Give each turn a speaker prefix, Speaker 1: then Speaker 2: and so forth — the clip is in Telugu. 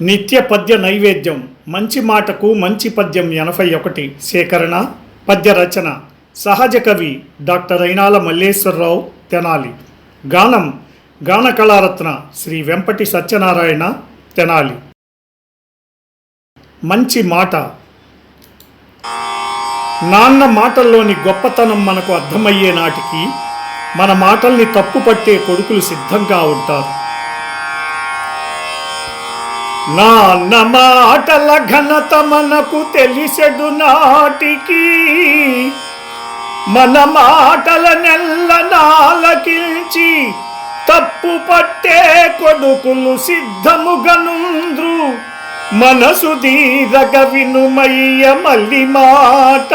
Speaker 1: నిత్య పద్య నైవేద్యం. మంచి మాటకు మంచి పద్యం ఎనభై ఒకటి. సేకరణ పద్య రచన. సహజ కవి డాక్టర్ అయినాల మల్లేశ్వరరావు తెనాలి. గానం గాన కళారత్న శ్రీ వెంపటి సత్యనారాయణ తెనాలి. మంచి మాట. నాన్న మాటల్లోని గొప్పతనం మనకు అర్థమయ్యే నాటికి మన మాటల్ని తప్పుపట్టే కొడుకులు సిద్ధంగా ఉంటారు. నాన్న మాటల ఘనత మనకు తెలిసెడు నాటికి. మన మాటల నెల్ల నాలకించి తప్పు పట్టే కొడుకులు సిద్ధముగనుంద్రు. మనసు దీరగ వినుమయ్య మల్లి మాట.